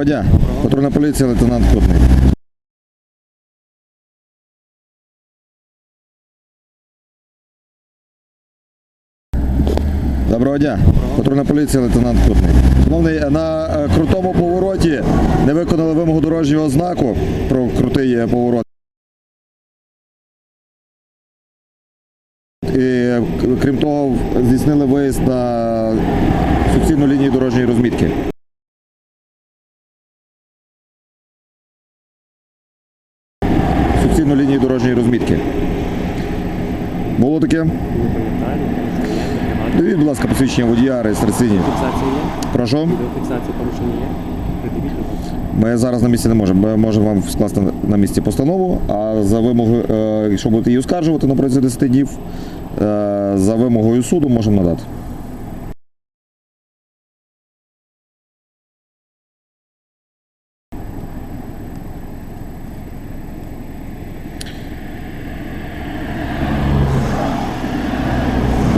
Доброго дня. Патрульна поліція, лейтенант Кутний. Доброго дня. Патрульна поліція, лейтенант Кутний. Шановний, на е, крутому повороті не виконали вимогу дорожнього знаку про крутий поворот. І крім того, здійснили виїзд на суцільну лінію дорожньої розмітки. Розмітки. Було таке? Дивіть, будь ласка, посвідчення водія реєстраційні. Прошу. Є? Ми зараз на місці не можемо. Ми можемо вам скласти на місці постанову, а за вимогою, е, якщо будете її оскаржувати на протязі 10 днів, е, за вимогою суду можемо надати.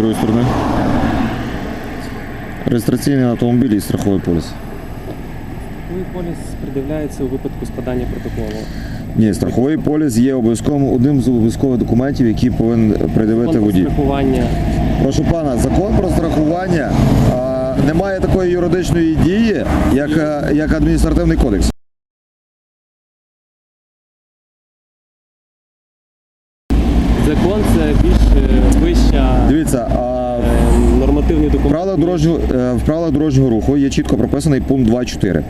З другої сторони. Реєстраційний автомобіль і страховий поліс. Такий поліс придивляється у випадку складання протоколу. Ні, страховий поліс є обов'язковим одним з обов'язкових документів, які повинен придивити Закон про водій. страхування. Прошу пана, закон про страхування а, не має такої юридичної дії, як, е, як адміністративний кодекс. Закон це більш е, Дивіться, а, нормативний в правилах дорожнього е, в правилах дорожнього руху є чітко прописаний пункт 2.4.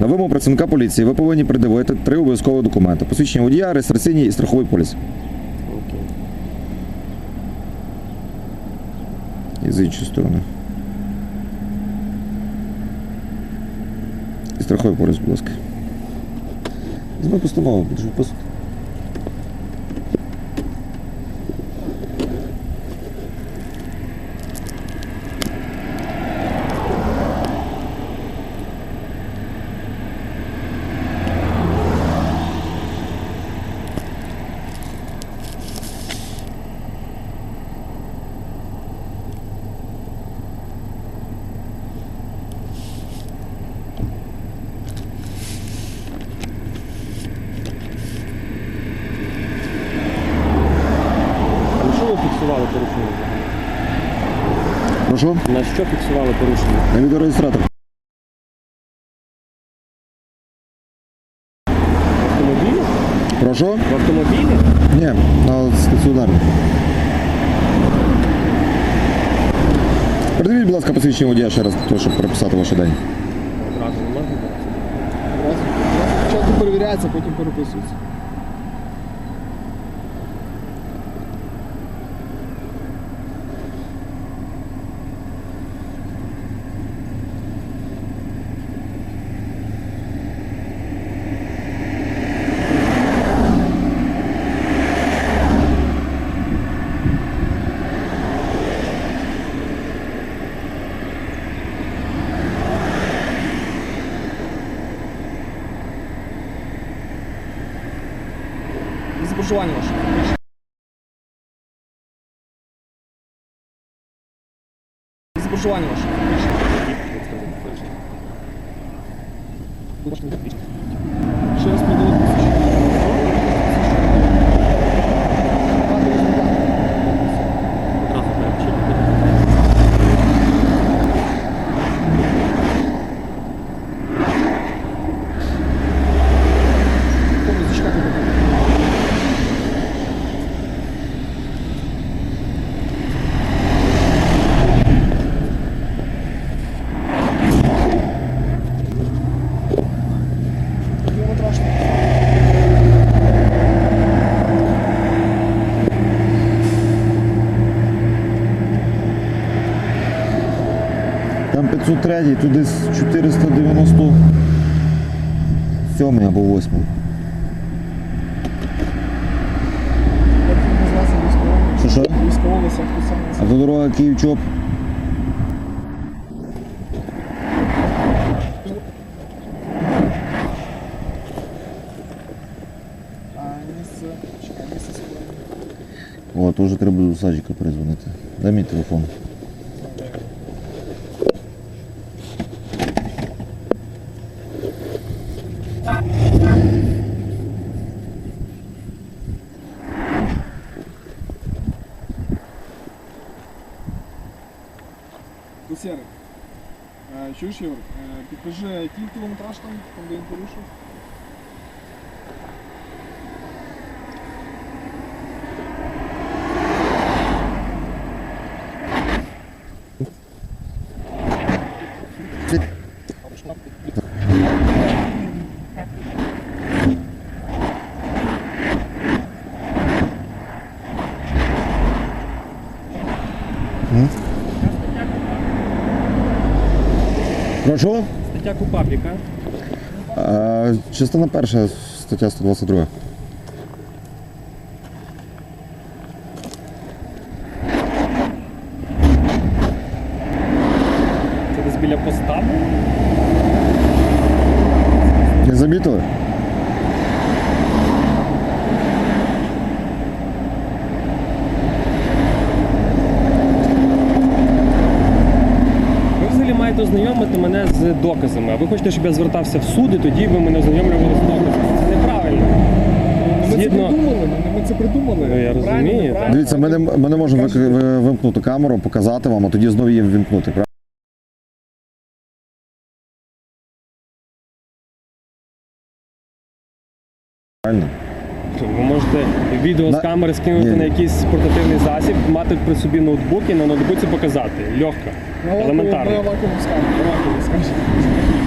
На вимогу працівника поліції ви повинні придивити три обов'язкові документи: посвідчення водія, реєстраційний і страховий поліс. І з іншої сторони. І страховий поліс, будь ласка. Візьми постанову, будеш виписувати. Прошу, На що фіксували порушення? на відеореєстратор. В автомобілі? Прошу? В автомобілі? Ні, на стаціонарний. Придивіть, будь ласка, посвідчення водія ще раз, для того, щоб переписати ваш день. Одразу не можна? Спочатку перевіряється, потім переписується. Місце проживання ваше. 23-й, тут десь 497 або 8. Що що? дорога Київ-Чоп. О, теж треба до садика перезвонити. Дай мій телефон. Чуєш, Ігор? Е, Підкажи, який кілометраж там, там де він порушив? Прошу? Стаття Купап, яка? Частина перша, стаття 122. Це десь біля поста. був? Не замітили? Ви взагалі маєте ознайомити мене з доказами. А ви хочете, щоб я звертався в суд, і тоді ви мене ознайомлювали з доказами. Це неправильно. Ми це придумали, ми- це придумали. Ну, я Правильно, розумію, неправильно? так. Дивіться, ми не, ми не можемо вик- ви- вимкнути камеру, показати вам, а тоді знову її вімкнути. правильно? Правильно? Ви можете відео з На- камери скинути Ні. на якийсь портативний засіб, мати при собі ноутбук і на ноутбуці показати. Легко. Елементарно. Лакову скажу, на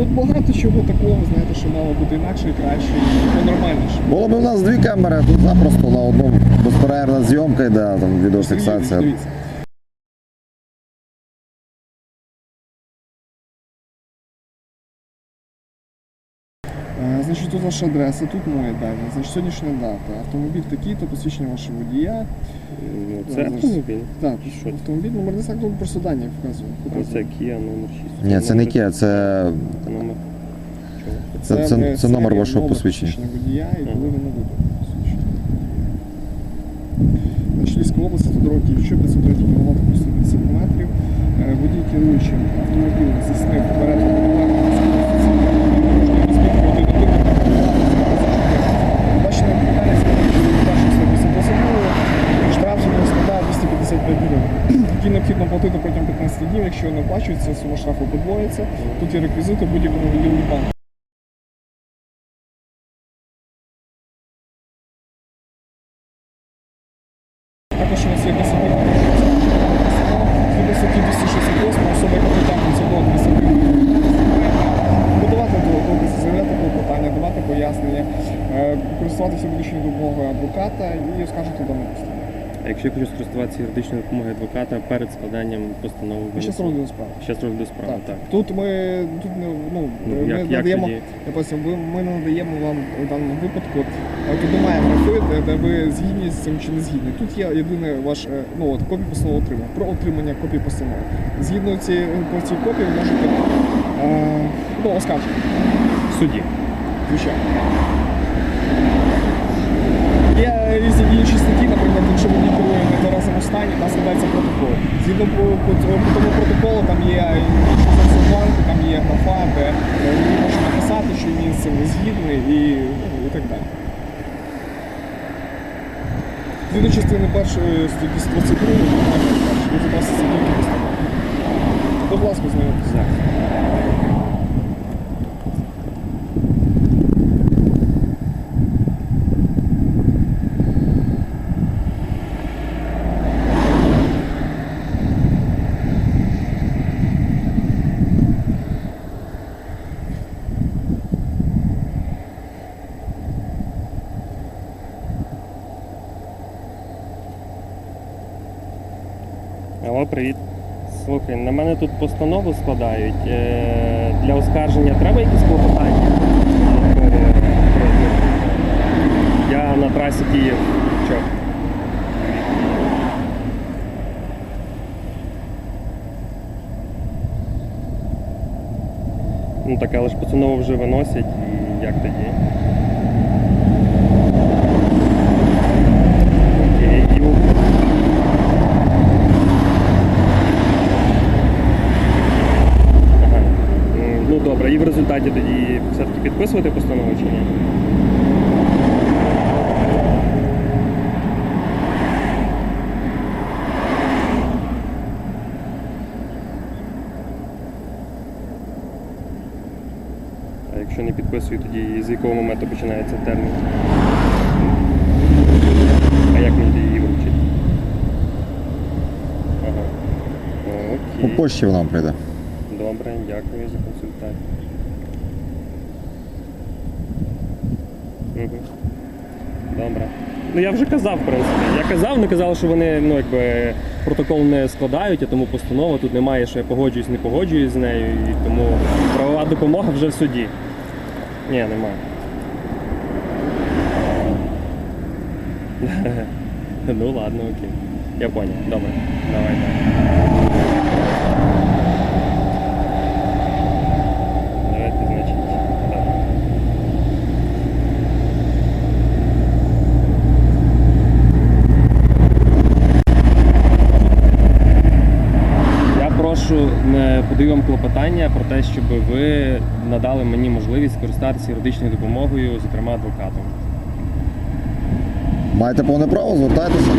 Тут багато чого такого, знаєте, що мало бути інакше і краще, і по-нормальніше. Було б у нас дві камери, а тут запросто на одну безперервна зйомка йде, там відеофіксація. Дивіться. Е, Значить, тут ваша адреса, тут моя дані. Значить, сьогоднішня дата. Автомобіль такий-то, посвідчення вашого водія. Ну, це автомобіль. Так, Що це? автомобіль, номер не просто дані вказує. Оце Kia номер 6. Ні, це не Kia, це, Номер. Це, це, це номер вашого посвідчення. водія і коли ви не посвідчення. Значить, Львівська область, це дорога Київчу, 503 км, 150 метрів. Е, Водій керуючим автомобілем здійснив перед гривень, які необхідно платити протягом 15 днів. Якщо не оплачується, сума штрафу подвоїться. Тут є реквізити будь-якому відділі банку. Також у нас є. Згідно статті 268 особа, яка притягнуться до адміністративної подавати до докази, заявляти клопотання, давати пояснення, е, користуватися медичною допомогою адвоката і оскаржити дану постанову. А якщо я хочу скористуватися юридичною допомогою адвоката перед складанням постанови Ми ще розгляду справи. Ще розгляду справи, так. Тут ми тут не ну, Ну, ми як, як надаємо. тоді? Я ми не надаємо вам у даному випадку. е, Тут немає графи, де, ви згідні з цим чи не згідні. Тут є єдине ваш е, ну от копію постанови отримання про отримання копії постанови. Згідно цієї цій копії ви можете е, ну, оскаржити. В суді. Звичайно. Є різні інші статті, наприклад, якщо ви не керує в неразовому стані, там складається протокол. Згідно по, по, протоколу там є бланки, там є графа, де е, ви можете написати, що він з цим не згідний і, ну, так далі. Згідно частини першої статті 22, ви запаситься тільки постанови. Будь ласка, знайомтеся. Алло, привіт. Слухай, на мене тут постанову складають. Е, Для оскарження треба якісь клопотання? Я на трасі Київ. Що? Ну так, але ж постанову вже виносять і як тоді? в результаті тоді все-таки підписувати постанову чи ні? А якщо не підписую, тоді з якого моменту починається термін? А як мені тоді її вручити? Ага. Окей. По почті вона прийде. Добре, дякую за консультацію. Добре. Ну я вже казав, в принципі. Я казав, не казав, що вони ну, якби, протокол не складають, а тому постанова тут немає, що я погоджуюсь, не погоджуюсь з нею, і тому правова допомога вже в суді. Ні, немає. ну ладно, окей. Я понял. Добре. Давай, давай. Давайте, значить. Так. Я прошу не подаю вам клопотання про те, щоб ви надали мені можливість скористатися юридичною допомогою, зокрема адвокатом. Маєте повне право, звертайтеся.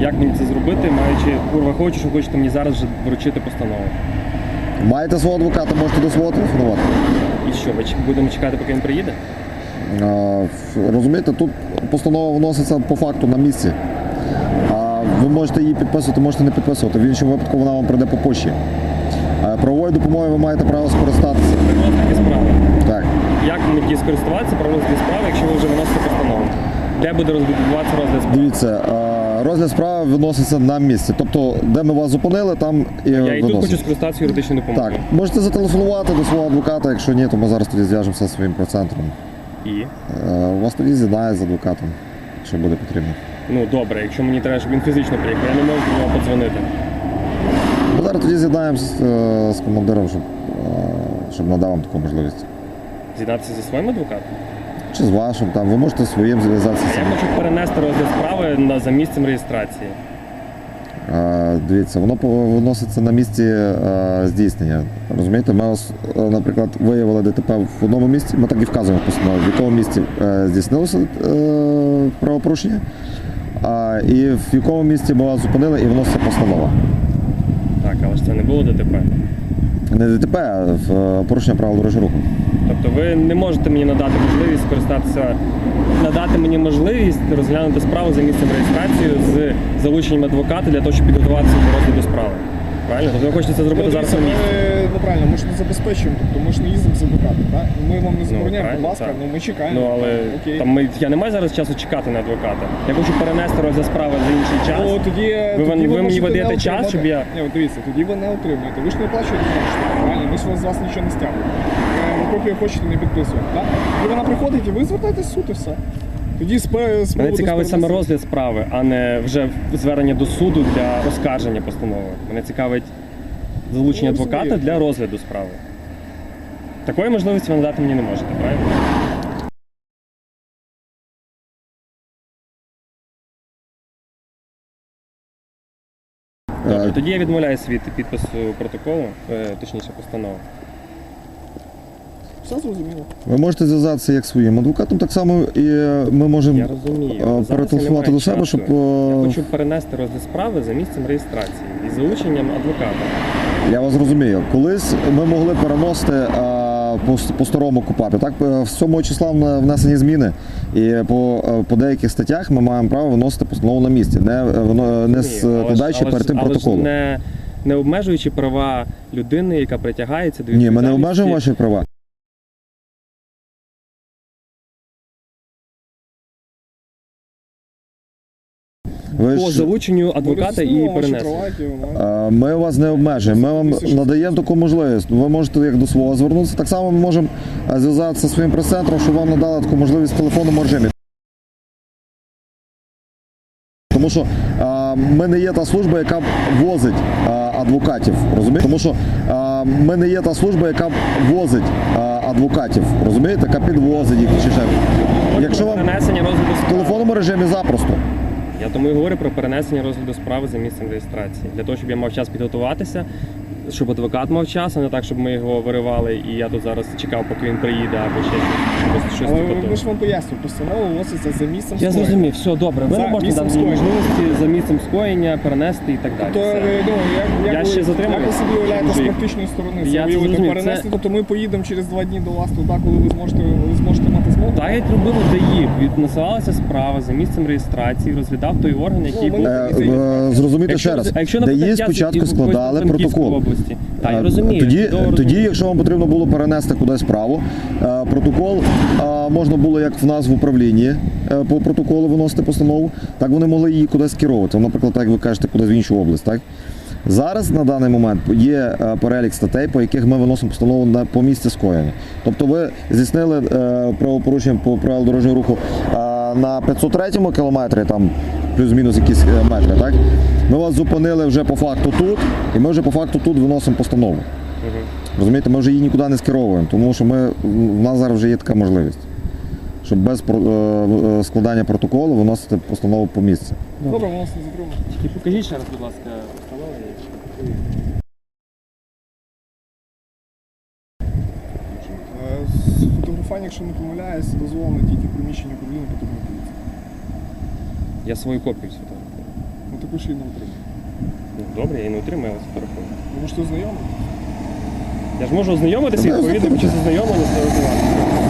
Як мені це зробити, маючи курва хочу, що хочете мені зараз вже вручити постанову. Маєте свого адвоката, можете до свого телефонувати. І що, ви ч- будемо чекати, поки він приїде? А, ф- Розумієте, тут постанова вноситься по факту на місці. А ви можете її підписувати, можете не підписувати. В іншому випадку вона вам прийде по почті. Правовою допомогою ви маєте право скористатися. Розгляді справи. Так. Як мені скористуватися розгляді справи, якщо ви вже виносите постанову? Де буде відбуватися розгляд справи? Дивіться, розгляд справи виноситься на місці. Тобто, де ми вас зупинили, там і Я і тут хочу скористатися юридичною допомогою. Так, можете зателефонувати до свого адвоката, якщо ні, то ми зараз тоді зв'яжемося зі своїм процентром. І? Е, У вас тоді з'єднає з адвокатом, якщо буде потрібно. Ну добре, якщо мені треба, щоб він фізично приїхав, я не можу до нього подзвонити. Зараз тоді з'єднаємося з, е, командиром, щоб, е, щоб надав вам таку можливість. З'єднатися зі своїм адвокатом. Чи з вашим, там, ви можете своїм зв'язатися. Я хочу перенести розгляд справи на, за місцем реєстрації. Е, Дивіться, воно виноситься на місці е, здійснення. Розумієте, ми е, наприклад, виявили ДТП в одному місці, ми так і вказуємо в постанові, в якому місці е, здійснилося е, правопорушення, а, і в якому місці ми вас зупинили і вноситься постанова. Так, але ж це не було ДТП. Не ДТП, а в, е, порушення правил дорожнього руху. Тобто ви не можете мені надати можливість скористатися, надати мені можливість розглянути справу за місцем реєстрації з залученням адвоката для того, щоб підготуватися до розгляду справи. Правильно? Тобто ви хочете це зробити Ну, зараз на місці. Ну правильно, ми ж не забезпечуємо, тобто ми ж не їздимо з адвокатом? Ми вам не забороняємо, будь ласка, ну ми чекаємо. Ну але Окей. там ми, я не маю зараз часу чекати на адвоката. Я хочу перенести розгляд справи за інший час. Ну, тоді, Ви тоді мен- ви мені не час, щоб я- Ні, от дивіться, тоді ви не отримуєте. Ви ж не оплачуєте за правильно? Ми ж вас- з вас нічого не стягуємо. Е, Копію хочете не підписувати, так? І вона приходить, і ви звертаєтесь в суд і все. Тоді з, Мене цікавить саме розгляд справи, а не вже звернення до суду для оскарження постанови. Мене цікавить залучення адвоката для розгляду справи. Такої можливості ви надати мені не можете, правильно? Добре, Е, тоді я відмовляюся від підпису протоколу, е, точніше постанови. Все зрозуміло. Ви можете зв'язатися як своїм адвокатом, так само і е, ми можемо розумію. е, зараз перетелефонувати до себе, часу. щоб. Я хочу перенести розгляд справи за місцем реєстрації із залученням адвоката. Я вас розумію. Колись ми могли переносити е, по, по старому купапі. Так, е, з 7 числа внесені зміни, і по, е, по деяких статтях ми маємо право виносити постанову на місці, не, е, не з складаючи перед тим протоколом. Не, не обмежуючи права людини, яка притягається до Ні, ми не обмежуємо ваші права. Ви по ж, залученню адвоката і перенесенню. е, ми вас не обмежуємо. Ми вам надаємо таку можливість. Ви можете як до свого звернутися. Так само ми можемо е, зв'язатися зі своїм прес-центром, щоб вам надали таку можливість в телефонному режимі. Тому що е, ми не є та служба, яка возить е, адвокатів. Розумієте? Тому що е, ми не є та служба, яка возить е, адвокатів. Розумієте? Яка підвозить їх чи ще. Якщо вам перенесення розгляду в справи. телефонному режимі запросто. Я тому і говорю про перенесення розгляду справи за місцем реєстрації. Для того, щоб я мав час підготуватися, щоб адвокат мав час, а не так, щоб ми його виривали, і я тут зараз чекав, поки він приїде, або ще щось. Просто щось Але типу ми ж вам пояснюємо, постанова вноситься за місцем Я скоєння. зрозумів, все добре. Ви За не можете місцем дати скоєння. можливості за місцем скоєння перенести і так далі. То, Все. е, ну, як, як Я ви, ще затримую. Як ви собі уявляєте з Мужик. практичної сторони Я це уявити зрозумів. перенести, Це- тобто ми поїдемо через два дні до вас туди, коли ви зможете, ви зможете мати змогу. Так як робили ДАІ, відносилася справа за місцем реєстрації, розглядав той орган, який Ну, був. Е, е, Зрозумійте ще раз, а якщо, де наприклад, є я спочатку складали з протокол. області. Так, я розумію. Тоді, чудово тоді, розумію. якщо вам потрібно було перенести кудись справу, е, протокол е, можна було як в нас в управлінні е, по протоколу виносити постанову, так вони могли її кудись керувати. Наприклад, так як ви кажете, кудись в іншу область. Так? Зараз на даний момент є е, перелік статей, по яких ми виносимо постанову на по місці скоєння. Тобто ви здійснили е, правопорушення по правил дорожнього руху е, на 503 кілометрі, там плюс-мінус якісь е, метри. Так? Ми вас зупинили вже по факту тут, і ми вже по факту тут виносимо постанову. Розумієте, ми вже її нікуди не скеровуємо, тому що ми, в нас зараз вже є така можливість, щоб без е, е, складання протоколу виносити постанову по місці. Добре, ми вас не затримуємо. Тільки покажіть ще раз, будь ласка, постанову. Фотографування, якщо не помиляюсь, дозволено тільки в приміщенні управління поліції. Я свою копію сфотографую. Ну також її не отримав. Ну, Добре, я її не отримаю, але вас Ну ж можете знайомий? Я ж можу ознайомитися і відповідно заходьте. під час ознайомлення це розвивати.